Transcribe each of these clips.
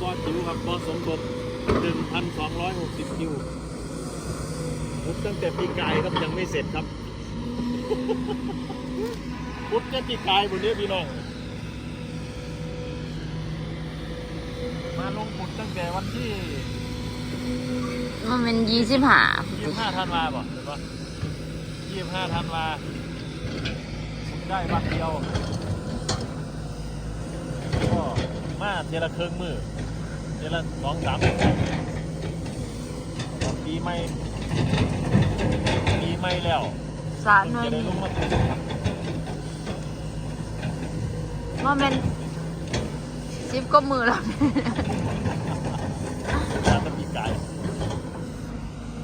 บอจิ๋วครับบอสมบท1,260คิวพุทตั้งแต่ปีกายครับยังไม่เสร็จครับพุทธปีกายบนนี้พี่น้อง มาลงพุทตั้งแต่วันที่มันเป็นยี่สิบห้า25ธันวาบ่เห็นปะ25ธันวาผมได้วันเดียวก็มาเจละเครื่องมือ เจละสองสามชั่วโมงปีใหม่ปีใหม่แล้วสารหน่วยจะได้ลนี้งมาถึงว่าเป็นสิบก็มือแล้วงานตะปีกาย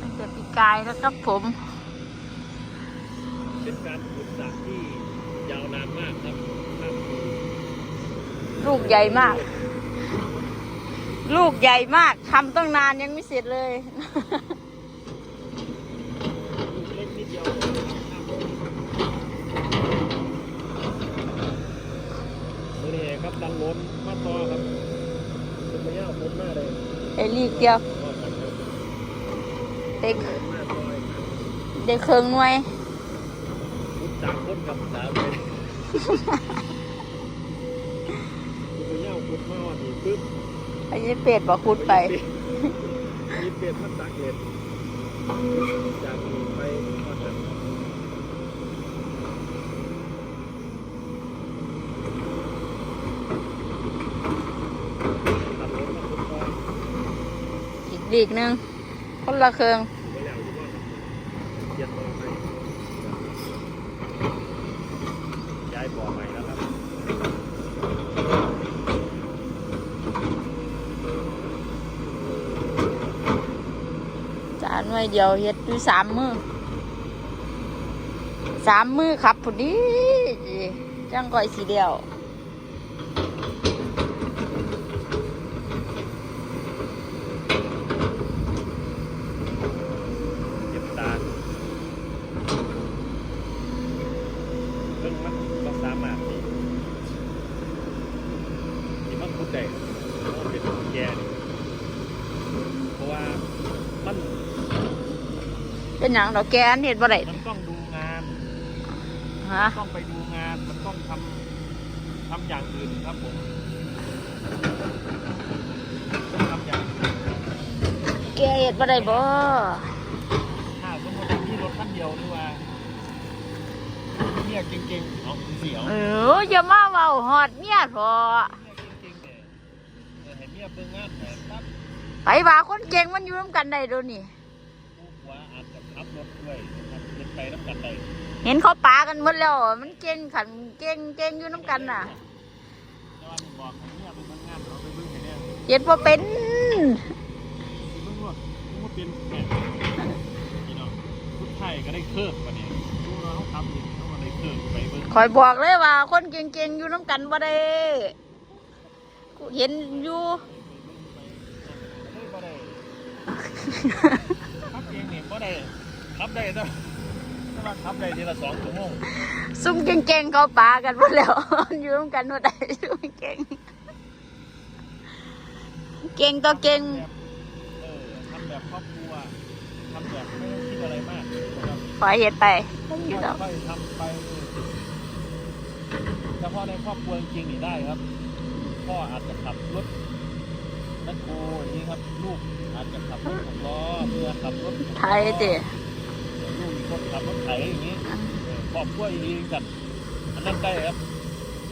ตั้งแต่ปีกายแล้วครับผม เป็นการขุดสระที่ยาวนานมากครับข้ามปีลูกใหญ่มาก ลูกใหญ่มากทำต้องนานยังไม่เสร็จเลยลูกเล็กนิดเดียวมือนี่ครับดังล้นมาต่อครับเป็นระยะพ้นมากเลยไอ้ลีกเดียวก็สั่งครับเด็กมาต่อยเด็กเคิงหน่วยขุดสามคนกับสามเลยคุณระยะขุดมาว่านี่ปึ๊บ ไอ้ยี่เป็ดบอกคุดไป มีเปลี่ยนมันตักเห็ดจากนี้ไปก็จะขับรถมาขุดก่อนอีกลีกหนึ่งคนละเคิงไปแล้วอยู่ว่าเย็นต่อไปย้ายบ่อใหม่แล้วครับ จา น่วยเดียวเฮ็ดอยู่สามมือสามมือครับพอดีจังก่อยสีเดียว เจ็บตาเรื่องมันก็สามารถที่ที่มันพูดได้เพราะว่าเป็นแกนี่เพราะว่ามัน เป็น หยังดอกแกนเห็ดบ่ได้มันต้องดูงาน ฮะต้องไปดูงาน มันต้องทำทำอย่างอื่นครับผมต้องทำอย่างอื่นแกเห็ดบ่ได้บ่ถ้าสมมติว่ามีรถคันเดียวหรือว่าเมียเก่งๆเอาเสียวเอออย่ามาเว้าฮอดเมียพอเมียเก่งๆเนี่ยเออให้เมียเบิ่งงานแต่ปั๊บ ไปว่าคนเก่งมันอยู่นํกันได้โดนี่ผู้ผัวอาจจะ ขับรถด้วยนะครับเป็นไปน้ำกันได้เห็นเขาปากันหมดแล้วมันเก่งขันเก่งเก่งอยู่นํกันน่ะแต่ว่านี่บอกให้เมียไปเบิ่งงานเราไปเบิ่งให้เนี่ยเฮ็ดบ่เป็นไปเบิ่งว่าผู้เป็นแม่พี่น้องผู้ไทยก็ได้เคิร์ฟปะเนี่ยดูเราเขาขับนี่เขาก็ได้เคิร์ฟไปเบิ่งคอยบอกเลยว่า คนเก่งๆอยู่นํกันบ่ได้กูเห็นอยู่เลยบ่ได้ขับเองนี่บ่ได้ ขับได้แต่แต่ว่าขับได้ทีละสองชั่วโมงซุ่มเก่งๆเขาปากันหมดแล้ว อยู่นํกันบ่ได้ซุ่มเก่ง เก่งต่อเก่ง แบบเออทำแบบครอบครัวทำแบบไม่ต้องคิดอะไรมากนะครับปล่อยเฮ็ดไปอยู่ดอกค่อยๆทำไปเฉพาะในครอบครัวจริงๆนี่ได้ครับ พ่ออาจจะขับรถนักโกอย่างนี้ครับ ลูกอาจจะขับรถหกล้อเรือขับรถไทยติลู กอีกคนขับรถไถอย่างนี้เออครอบครัวดีกันอันนั้นได้ครับ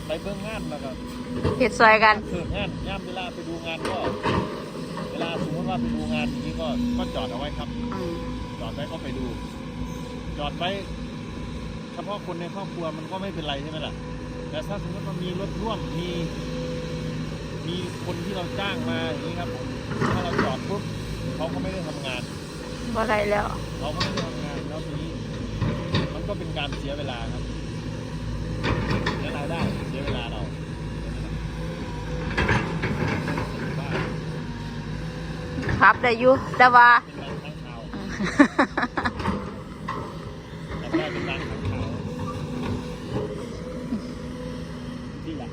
ไปเบิ่งงานแล้วก็เฮ็ดซอยกันเพิ่มงานย่ามเวลาไปดูงานก็ เวลาสมมติว่าไปดูงานอย่างนี้ก็ก็จอดเอาไว้ครับอืมจอดไว้ก็ไปดู จอดไว้เฉพาะคนในครอบครัวมันก็ไม่เป็นไรใช่ไหมล่ะ แต่ถ้าสมมติมันมีรถร่วมมี มีคนที่เราจ้างมาอย่างนี้ครับผมถ้าเราจอดปุ๊บเขาก็ไม่ได้ทำงานบ่ได้แล้ว เขาก็ไม่ได้ทำงานแล้วทีนี้ มันก็เป็นการเสียเวลาครับเสียรายได้เสียเวลาเราบ้าครับได้อยู่แต่ว่าเป็นบางครั้งคราวแต่ได้เป็นบางครั้งคราวที่หลัก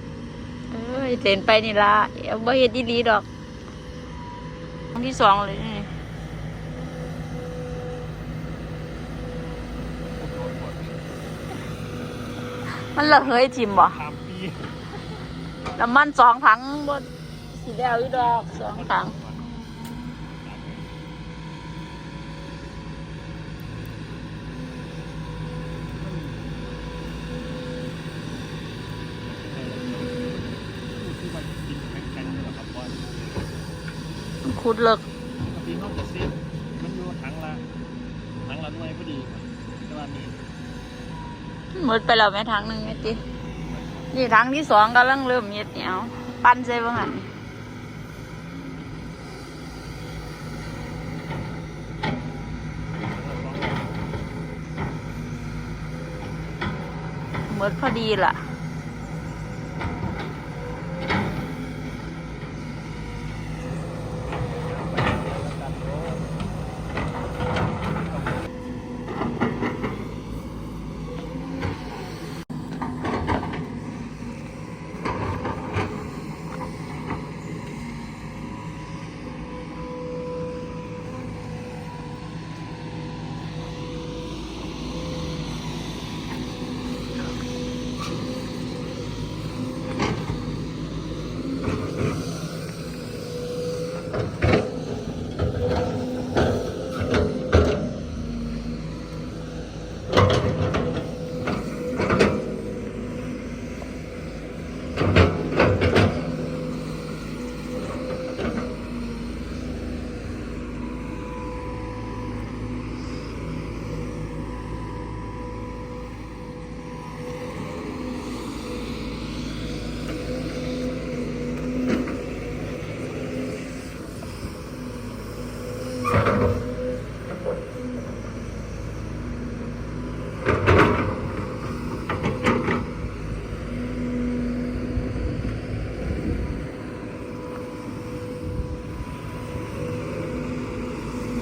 เอ้ยเล่นไปนี่ล่ะเอาบ่เฮ็ดอีหลีดอกรั้งที่สองเลยนี่ มันระเหยจิมบ่สามปีน้ำมันสองถังบนสีแดงอยู่ดอกสองถัง ที่มันกินแข็งๆนี่แหละครับบอลมันคุดเลิกปกติเขาจะซิมมันอยู่ถังละถังละหน่วยพอดีครับแต่ว่านี่ หมดไปแล้วแม่ทางหนึ่งไอ้ตินี่ทางที่สองกำลังเริ่มเย็ดเหนียวปั้นใช่บ้างหันหมดพอดีล่ะ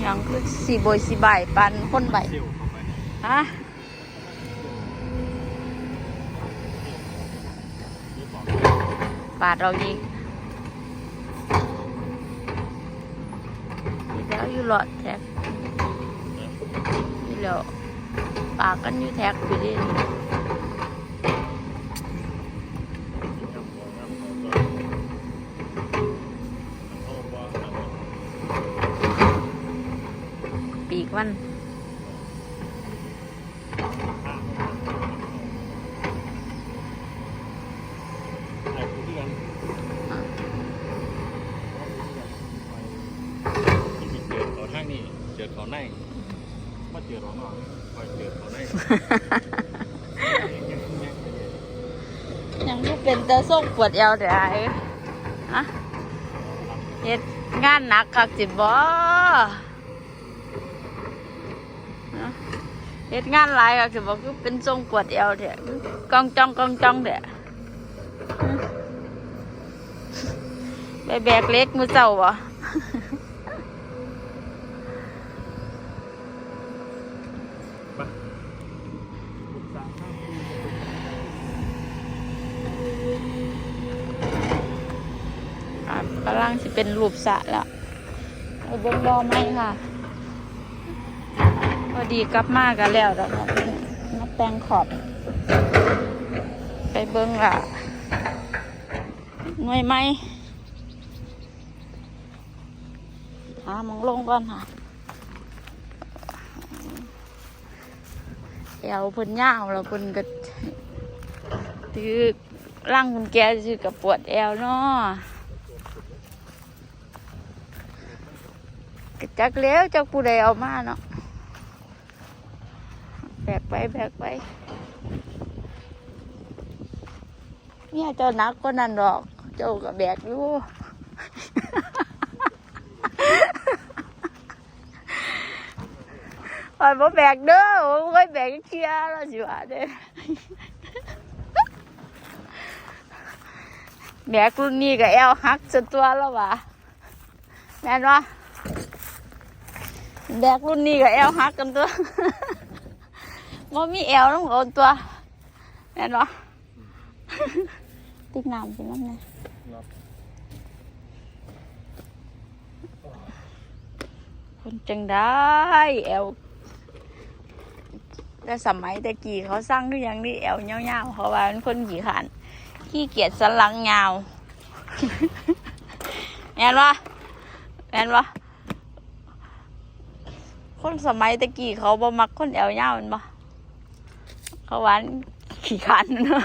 ยังคือสีบยสีใบปันคนใบฮะบาดเราอีกอีแล้วอยู่หลอดแท็กนี่แล้วปากกันอยู่แท็กไปดิน้ำบอกน้ำบอกก็น้ำบอกน้ำบอก ปีกมัน ไอ้ผู้เดือนที่เจอเขาทางนี้เจอเขาในมาเจอเขานอกคอ ยังไม่เป็นตาส่งปวดเอวเดี๋ยวไอ้ฮะเฮ็ดงานหนักคักจิบ่เฮ็ดงานหลายคักจิบ่คือเป็นทรงปวดเอวเถอะกองจ้องกองจ้องเถอะไปแบกเล็กมือเจ้าบ่ อะกำลังจะเป็นรูปสะแล้วเอาเบิ้งบอไหมค่ะ พอดีกลับมากันแล้วแล้วเนาะมาแต่งขอบ ไปเบิ้งละหน่วยไหมหามองลงก่อนค่ะเอวเพิ่นยาวแล้วเพิ่นก็ถือร่างคุณแกถือกับปวดแอวเนาะ จักแล้วจักผู้ใดเอามาเนาะแบกไปแบกไปเนี่ยเจ้านักก็นั่นดอก เจ้าก็แบกอยู่ปล่อยบ่แบกเด้อโอ้ยแบกเชียร์แล้วสิว่าเด้อแบกรุ่นนี้ก็แอวหักจนตัวแล้ววะแม่นวะ แบกรุ่นนี้กับแอลฮักกันตัวว่ามีแอลต้องโอนตัวแน่นวะติ๊กน้ำสิน้ำเนี่ยคนจังได้แอวแต่สมัยแต่กี้เขาสร้างหรือยังนี่แอวเงาๆเขาว่าเป็นคนขี่ขานขี้เกียจสลังยาแม่นวะแม่นวะ คนสมัยตะกี้เขาบ่มักคนแอวยาวแมันบ่เขาหวานขี่ขันเนาะ